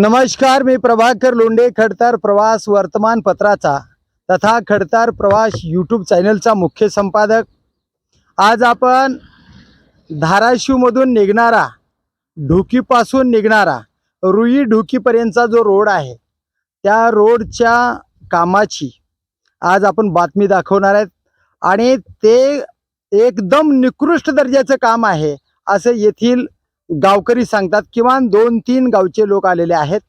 नमस्कार मी प्रभाकर लोंडे खडतर प्रवास वर्तमानपत्राचा तथा खडतर प्रवास यूट्यूब चॅनलचा मुख्य संपादक. आज आपण धाराशिवमधून निघणारा ढुकीपासून निघणारा रुई ढुकीपर्यंतचा जो रोड आहे त्या रोडच्या कामाची आज आपण बातमी दाखवणार आहेत. आणि ते एकदम निकृष्ट दर्जाचं काम आहे असं येथील गावकरी सांगतात किमान दोन तीन गावचे लोक आलेले आहेत.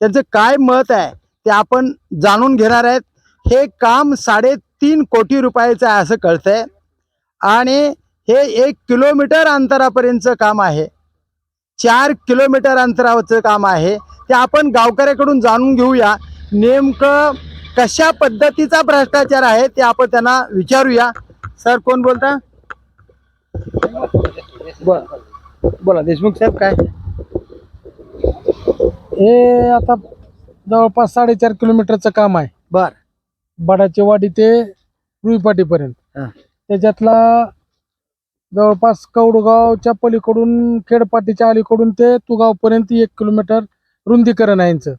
त्यांचं काय मत आहे ते आपण जाणून घेणार आहेत. हे काम साडेतीन कोटी रुपयाचं आहे असं कळतंय. आणि हे एक किलोमीटर अंतरापर्यंतचं काम आहे. चार किलोमीटर अंतरावरचं काम आहे. ते आपण गावकऱ्याकडून जाणून घेऊया. नेमकं कशा पद्धतीचा भ्रष्टाचार आहे ते आपण त्यांना विचारूया. सर कोण बोलता? बर. बोला देशमुख साहेब काय? हे आता जवळपास साडेचार किलोमीटरचं काम आहे. बर. बडाचे वाडी ते रुईपाटीपर्यंत. हा. त्याच्यातला जवळपास कौडगावच्या पलीकडून खेडपाटीच्या अलीकडून ते तुगावपर्यंत एक किलोमीटर रुंदीकरण आहे यांचं.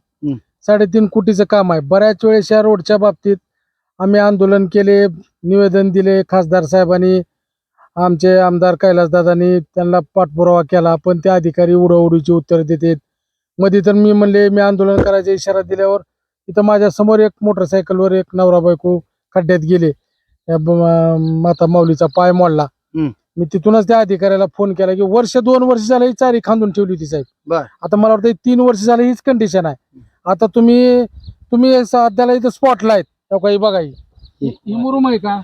साडेतीन कोटीचं काम आहे. बऱ्याच वेळेस या रोडच्या बाबतीत आम्ही आंदोलन केले निवेदन दिले खासदार साहेबांनी. आमचे आमदार कैलासदादांनी त्यांना पाठपुरावा केला पण ते अधिकारी उडवडीची उत्तर देतात. मध्ये तर मी म्हणले मी आंदोलन करायचा इशारा दिल्यावर इथं माझ्यासमोर एक मोटरसायकलवर एक नवरा बायको खड्ड्यात गेले. माता माऊलीचा पाय मोडला. मी तिथूनच त्या अधिकाऱ्याला फोन केला की वर्ष दोन वर्ष झालं ही चारी खांदून ठेवली होती साहेब. आता मला वाटतं तीन वर्ष झालं हीच कंडिशन आहे. आता तुम्ही तुम्ही सध्याला इथं स्पॉटला आहेत काही बघा ही मुरुम आहे का?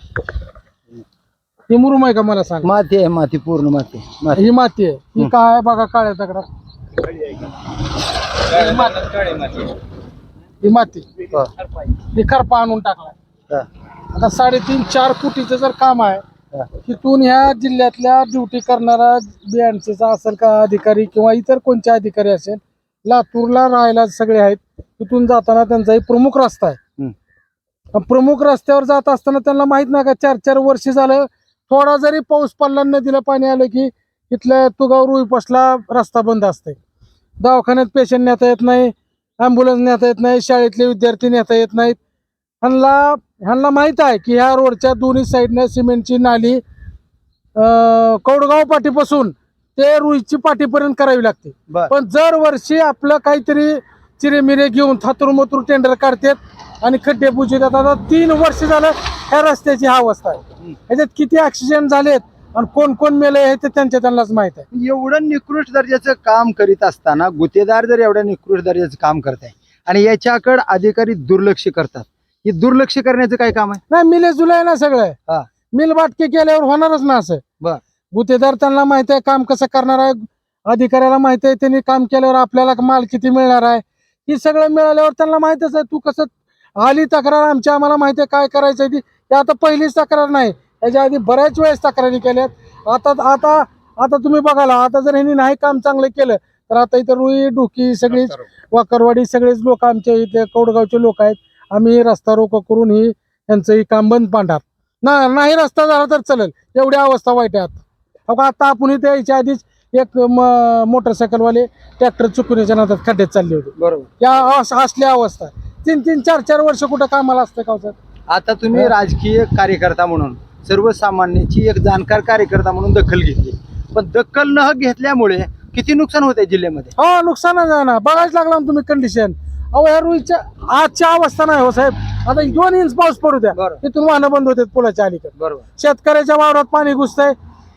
ही मुरुम आहे का मला सांग माती आहे माती पूर्ण माती माती ही माती आहे ही. काय आहे बघा काळ्या दगडात ही माती हो. ही करपा आणून टाकला हा. आता साडेतीन चार कोटीचं जर काम आहे हा. तिथून ह्या जिल्ह्यातल्या ड्युटी करणारा बीएमसीचा असेल का अधिकारी किंवा इतर कोणते अधिकारी असेल लातूरला राहायला सगळे आहेत तिथून जाताना त्यांचा एक प्रमुख रस्ता आहे हम्म. आणि प्रमुख रस्त्यावर जात असताना त्यांना माहीत नाही का चार चार वर्ष झालं थोडा जरी पाऊस पडला नदीला पाणी आलं की इथल्या तुगाव रुईपासला रस्ता बंद असते दवाखान्यात पेशंट नेता येत नाही ॲम्ब्युलन्स नेता येत नाही शाळेतले विद्यार्थी नेता येत नाहीत. ह्यांना ह्यांना माहीत आहे की ह्या रोडच्या दोन्ही साईडनं सिमेंटची नाली कौडगाव पाटीपासून ते रुईची पाटीपर्यंत करावी लागते. पण दरवर्षी आपलं काहीतरी चिरेमिरे घेऊन थातुरमतूर टेंडर काढतात आणि खड्डे बुजवतात आता तीन वर्ष झालं ह्या रस्त्याची हा अवस्था आहे. ह्याच्यात किती ऍक्सिडेंट झालेत आणि कोण कोण मेले हे ते त्यांच्या त्यांनाच माहीत आहे. एवढं निकृष्ट दर्जाचं काम करीत असताना गुत्तेदार जर एवढ्या निकृष्ट दर्जाचं काम करत आहे आणि याच्याकडे अधिकारी दुर्लक्ष करतात हे दुर्लक्ष करण्याचं काय काम आहे? नाही मिले जुलै ना सगळं. हा. मिल बाटके केल्यावर होणारच ना असं. बर. गुत्तेदार त्यांना माहीत आहे काम कसं करणार आहे अधिकाऱ्याला माहीत आहे त्यांनी काम केल्यावर आपल्याला माल किती मिळणार आहे. हे सगळं मिळाल्यावर त्यांना माहितच आहे तू कसं आली तक्रार आमची आम्हाला माहिती आहे काय करायचं आहे ती. ही आता पहिलीच तक्रार नाही. याच्या आधी बऱ्याच वेळेस तक्रारी केल्यात. आता आता आता तुम्ही बघाला आता जर ह्यांनी नाही काम चांगलं केलं तर आता इथं रुई डुकी सगळीच वाकरवाडी सगळेच लोक आमच्या इथे कौडगावचे लोक आहेत. आम्ही रस्ता रोको करून ही यांचं ही काम बंद पाडणार. ना नाही रस्ता झाला तर चालेल. एवढी अवस्था वाईट आहे आता. का आता आपण इथे यायच्या आधीच एक म- मोटरसायकलवाले ट्रॅक्टर चुकण्याच्या नादात खड्ड्यात चालले होते. बरोबर. या अस- असल्या अवस्था. तीन तीन चार चार वर्ष कुठं कामाला असतं का हो सर? आता तुम्ही. राजकीय कार्यकर्ता म्हणून सर्वसामान्याची एक जाणकार कार्यकर्ता म्हणून दखल घेतली. पण दखल न घेतल्यामुळे किती नुकसान होत आहे जिल्ह्यामध्ये? हो नुकसानच आहे ना. बघायच लागला ना तुम्ही कंडिशन अहो या रुईच्या आजच्या अवस्था नाही हो साहेब. आता दोन इंच पाऊस पडू द्या. बरोबर तिथून वाहनं बंद होतात पुलाच्या अलीकडे. बरोबर. शेतकऱ्याच्या वावरात पाणी घुसतंय.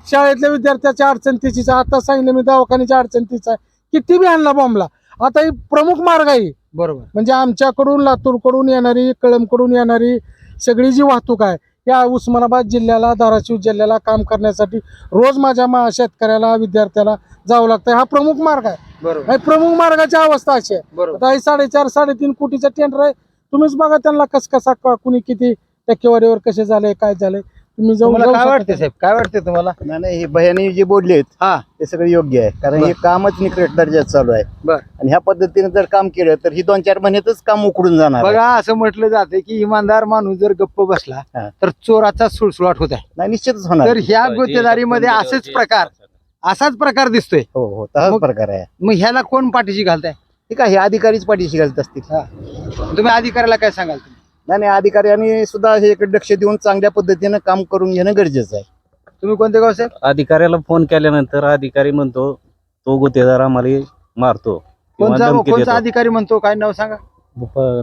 शाळेतल्या विद्यार्थ्याच्या अडचण तिचीच आहे. आता सांगितलं मी दवाखान्याच्या अडचण तिच आहे किती बी आणला बॉम्बला आता ही प्रमुख मार्ग आहे. बरोबर. म्हणजे आमच्याकडून लातूरकडून येणारी कळमकडून येणारी सगळी जी वाहतूक आहे या उस्मानाबाद जिल्ह्याला धाराशिव जिल्ह्याला काम करण्यासाठी रोज माझ्या मा शेतकऱ्याला विद्यार्थ्याला जावं लागतं. हा प्रमुख मार्ग आहे. बरोबर. हे प्रमुख मार्गाची अवस्था अशी आहे. बरोबर. आता हे साडेचार साडेतीन कोटीचा टेंडर आहे. तुम्हीच बघा त्यांना कस कसा कुणी किती टक्केवारीवर कसे झाले काय झाले. तुम्ही जाऊन तुम्हाला काय. वाटते साहेब? काय वाटते तुम्हाला? नाही नाही हे भयाने जे बोललेत हा. ते सगळं योग्य आहे. कारण. हे कामच निकृष्ट दर्जात चालू आहे. बर. आणि ह्या पद्धतीने जर काम केलं तर ही दोन चार महिन्यातच काम उकडून जाणार आहे. बघा असं म्हटलं जाते की इमानदार माणूस जर गप्प बसला हा. तर चोराचा सुळसुळाट होत आहे. नाही निश्चितच होणार. तर ह्या गुत्तेदारीमध्ये असेच प्रकार असाच प्रकार दिसतोय. हो हो तसाच मग- प्रकार आहे. मग ह्याला कोण पाठीशी घालताय? ठीक आहे हे अधिकारीच पाठीशी घालत असतील. तुम्ही अधिकाऱ्याला काय सांगाल तुम्ही? नाही नाही, अधिकाऱ्यांनी सुद्धा हे इकडे लक्ष देऊन चांगल्या पद्धतीनं काम करून घेणं गरजेचं आहे. तुम्ही कोणते गाव साहेब? अधिकाऱ्याला फोन केल्यानंतर अधिकारी म्हणतो तो गुत्तेदार आम्हाला मारतो किंवा कोणता धमकी कोणता देतो. अधिकारी म्हणतो? काय नाव सांगा?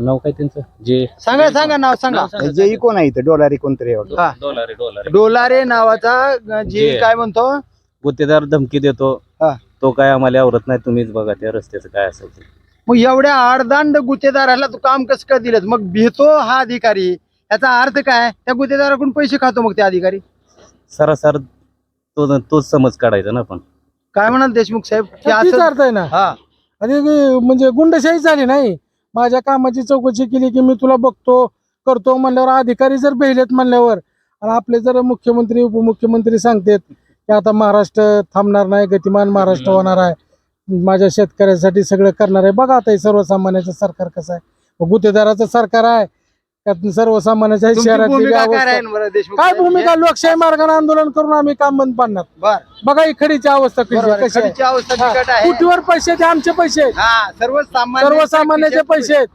नाव काय त्यांचं? जे सांगा सांगा नाव सांगा. जे कोण आहे इथं? डोलारी कोणतरी. हा. डोलारे डोलारे. डोलारे नावाचा अं, जे जे- काय म्हणतो? गुत्तेदार धमकी देतो हा. तो काय आम्हाला आवडत नाही तुम्हीच बघा त्या रस्त्याचं काय असेल ते. मग एवढ्या आडदांड गुत्तेदाराला तू काम कसं काय दिलं मग भेतो हा अधिकारी. याचा अर्थ काय? त्या गुत्तेदाराकडून पैसे खातो मग ते अधिकारी. सरासर तो तोच समज काढायचा ना पण काय म्हणाल देशमुख साहेब? की असं अर्थ आहे ना. हा. आणि म्हणजे गुंडशाही झाली नाही. माझ्या कामाची चौकशी केली की मी तुला बघतो करतो म्हणल्यावर अधिकारी जर बेहलेत म्हणल्यावर आणि आपले जर मुख्यमंत्री उपमुख्यमंत्री सांगतात की आता महाराष्ट्र थांबणार नाही गतिमान महाराष्ट्र होणार आहे माझ्या शेतकऱ्यासाठी सगळं करणार आहे. बघा आता हे सर्वसामान्याचं सरकार कसं आहे. मग गुत्तेदाराचं सरकार आहे. त्यात सर्वसामान्याच्या शहरातली काय अवस्था-? भूमिका? लोकशाही मार्गाने आंदोलन करून आम्ही काम बंद पाडणार. बघा ही खडीची अवस्था कशी कुटीवर पैसे ते आमचे पैसे आहेत. सर्वसामान्य सर्वसामान्याचे पैसे आहेत.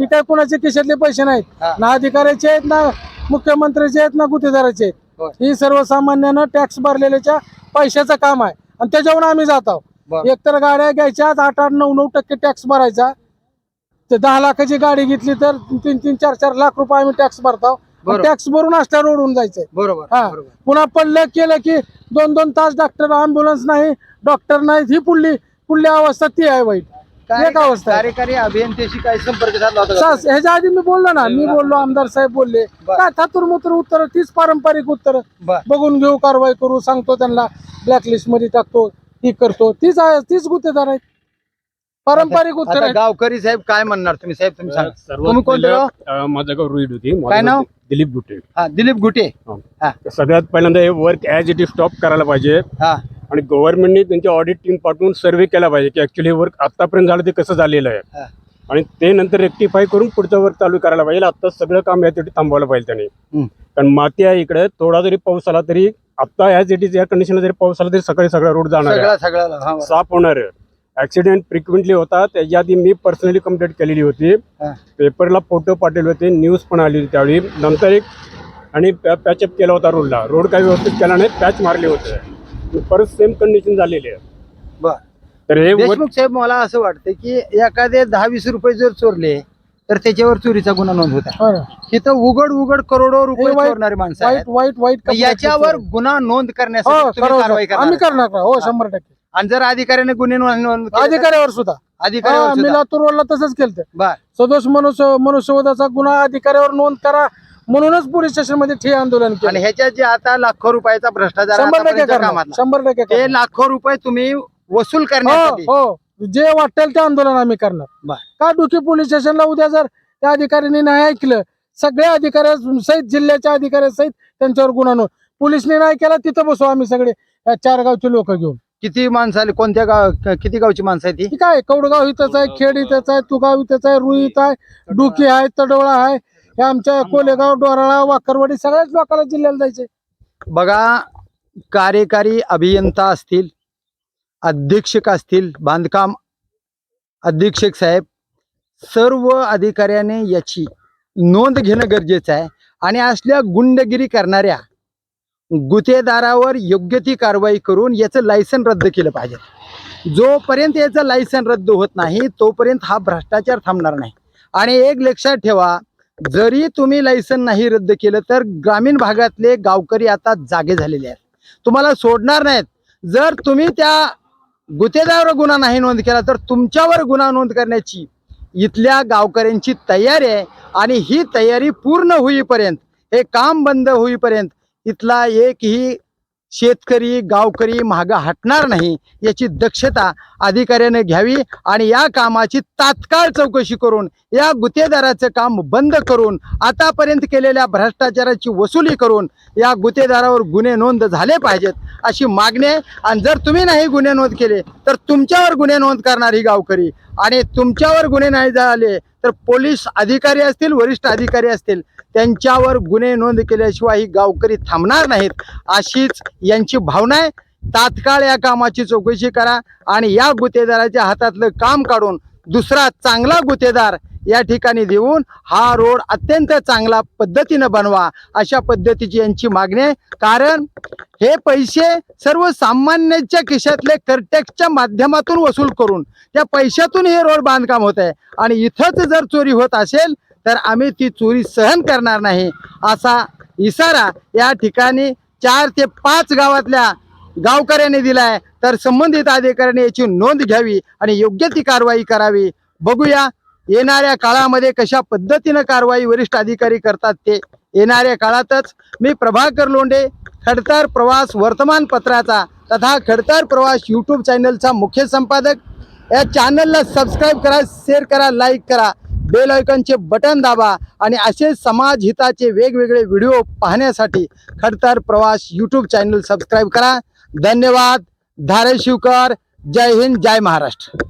ही काय कोणाचे खिशातले पैसे नाहीत. ना अधिकाऱ्याचे आहेत ना मुख्यमंत्र्याचे आहेत ना गुत्तेदाराचे होय. आहेत ही सर्वसामान्यानं टॅक्स भरलेल्याच्या पैशाचं काम आहे. आणि त्याच्यावर आम्ही जात आहोत. एकतर गाड्या घ्यायच्या आठ आठ नऊ नऊ टक्के टॅक्स भरायचा ते दहा लाखाची गाडी घेतली तर तीन तीन चार चार लाख रुपये आम्ही टॅक्स भरतो. टॅक्स भरून असल्यावर ओढून जायचंय बरोबर हा. पुन्हा पडलं केलं की दोन दोन तास डॉक्टर अँब्युलन्स नाही डॉक्टर नाहीत ही पुढली पुढली अवस्था ती आहे वाईट एक अवस्था. कार्यकारी अभियंत्याशी काय संपर्क साधला होता का? सास- ह्याच्या आधी मी बोललो ना मी बोललो आमदार साहेब बोलले. काय थातूर मुतर उत्तर तीच पारंपरिक उत्तर. बघून घेऊ कारवाई करू सांगतो त्यांना ब्लॅकलिस्टमध्ये टाकतो ती करतो. तीच आहे तीच गुत्तेदार आहेत. पारंपरिक उत्तर आता आहेत. गावकरी साहेब काय म्हणणार तुम्ही? साहेब तुम्ही सांगा. तुम्ही कोणतं गाव? माझं गाव रुईड होती. माझं काय नाव? दिलीप गुटे. हा दिलीप गुटे. सगळ्यात पहिल्यांदा हे work as it is stop करायला पाहिजे. हा. आणि गव्हर्नमेंटने त्यांची ऑडिट टीम पाठवून सर्व्हे केला पाहिजे की ऍक्च्युली हे वर्क आतापर्यंत झालं ते कसं झालेलं हा. आहे आणि ते नंतर रेक्टिफाय करून पुढचं वर्क चालू करायला पाहिजे. आता सगळं काम यासाठी थांबवायला पाहिजे त्यांनी. कारण माती आहे इकडे. थोडा जरी पाऊस आला तरी आता इट इज या कंडिशनला जरी पाऊस आला तरी सकाळी सगळा रोड जाणार आहे. हा, बरं. साफ होणार आहे. ऍक्सिडेंट फ्रिक्वेंटली होता त्याच्या आधी मी पर्सनली कंप्लेंट केलेली होती. हा. पेपरला फोटो पाठवले होते न्यूज पण आली होती त्यावेळी. नंतर एक आणि पॅचअप केला होता रोडला रोड काही व्यवस्थित केला नाही पॅच मारले होते. परत सेम कंडिशन झालेली आहे. बर. तर हे वर- देशमुख साहेब मला असं वाटतं की एखादे दहा वीस रुपये जर चोरले तर त्याच्यावर चोरीचा गुन्हा नोंद होता. हो ना. तिथं उघड उघड करोडो रुपये हे वाईट- चोरणारी माणसं वाईट आहेत. वाईट वाईट मग याच्यावर गुन्हा नोंद हो करण्यासाठी तुम्ही कारवाई करणार आम्ही? हो शंभर टक्के. आणि जर अधिकाऱ्याने गुन्हे नोंद नोंद केले तर- अधिकाऱ्यावर सुद्धा. हा, अधिकाऱ्यावर सुद्धा. लातूर रोडला तसंच केलं बर. सदोष मनुष्य मनुष्यवधाचा गुन्हा अधिकाऱ्यावर नोंद करा म्हणूनच पोलीस स्टेशनमध्ये ठे आंदोलन आणि केलं ह्याच्यात जे आता लाखो रुपयाचा भ्रष्टाचार शंभर टक्के आतापर्यंतच्या करणार. कामातला, शंभर टक्के ते करणार. लाखो रुपये तुम्ही वसूल हो करण्यासाठी हो. जे वाटेल ते आंदोलन आम्ही करणार. का डुकी पोलीस स्टेशनला उद्या जर त्या अधिकाऱ्यांनी नाही ऐकलं सगळ्या अधिकाऱ्या सहित जिल्ह्याच्या अधिकाऱ्या सहित त्यांच्यावर गुन्हा नोंद. पोलिसने नाही केला तिथं बसू आम्ही सगळे चार गावचे लोक घेऊन. किती माणसं आली? कोणत्या गाव किती गावची माणसं आहे ती ती काय कौडगाव इथंच आहे खेड इथंच आहे तुगाव इथंच आहे रुई इथं आहे डुकी आहे तडोळा आहे हे आमच्या कोलेगाव डोराळा वाकरवाडी सगळ्याच लोकांना जिल्ह्याला जायचे बघा कार्यकारी अभियंता असतील अधीक्षक असतील बांधकाम अधीक्षक साहेब सर्व अधिकाऱ्याने याची नोंद घेणं गरजेचं आहे. आणि असल्या गुंडगिरी करणाऱ्या गुतेदारावर योग्य ती कारवाई करून याचं लायसन रद्द केलं पाहिजे. जोपर्यंत याचं लायसन रद्द होत नाही तोपर्यंत हा भ्रष्टाचार थांबणार नाही. आणि एक लक्षात ठेवा जरी तुम्ही लायसन नाही रद्द केलं तर ग्रामीण भागातले गावकरी आता जागे झालेले आहेत. तुम्हाला सोडणार नाहीत. जर तुम्ही त्या गुतेदार गुन्हा नाही नोंद केला तर तुमच्यावर गुन्हा नोंद करण्याची इथल्या गावकऱ्यांची तयारी आहे आणि ही तयारी पूर्ण होईपर्यंत हे काम बंद होईपर्यंत इथला एकही शेतकरी गावकरी मागं हटणार नाही याची दक्षता अधिकाऱ्याने घ्यावी आणि या कामाची तात्काळ चौकशी करून या गुत्तेदाराचं काम बंद करून आतापर्यंत केलेल्या भ्रष्टाचाराची वसुली करून या गुत्तेदारावर गुन्हे नोंद झाले पाहिजेत अशी मागणी आहे. आणि जर तुम्ही नाही गुन्हे नोंद केले तर तुमच्यावर गुन्हे नोंद करणार ही गावकरी. आणि तुमच्यावर गुन्हे नाही झाले तर पोलीस अधिकारी असतील वरिष्ठ अधिकारी असतील त्यांच्यावर गुन्हे नोंद केल्याशिवाय ही गावकरी थांबणार नाहीत. अशीच यांची भावना आहे. तात्काळ या कामाची चौकशी करा आणि या गुत्तेदाराच्या हातातलं काम काढून दुसरा चांगला गुत्तेदार या ठिकाणी देऊन हा रोड अत्यंत चांगला पद्धतीनं बनवा अशा पद्धतीची यांची मागणी आहे. कारण हे पैसे सर्वसामान्यांच्या खिशातले करटॅक्सच्या माध्यमातून वसूल करून त्या पैशातून हे रोड बांधकाम होत आहे. आणि इथंच जर चोरी होत असेल तर आम्ही ती चोरी सहन करणार नाही. असा इशारा या ठिकाणी चार ते पाच गावातल्या गावकऱ्यांनी दिलाय. तर संबंधित अधिकाऱ्यांनी याची नोंद घ्यावी आणि योग्य ती कारवाई करावी. बघूया येणाऱ्या काळामध्ये कशा पद्धतीनं कारवाई वरिष्ठ अधिकारी करतात ते. येणाऱ्या काळातच मी प्रभाकर लोंढे खडतर प्रवास वर्तमानपत्राचा तथा खडतर प्रवास यूट्यूब चॅनलचा मुख्य संपादक. या चॅनलला सबस्क्राईब करा शेअर करा लाईक करा. बेल आयकॉनचे बटन दाबा आणि असे समाज हिताचे वेगवेगळे व्हिडिओ पाहण्यासाठी खडतर प्रवास यूट्यूब चॅनल सबस्क्राईब करा. धन्यवाद. धारेशिवकर. जय हिंद जय महाराष्ट्र.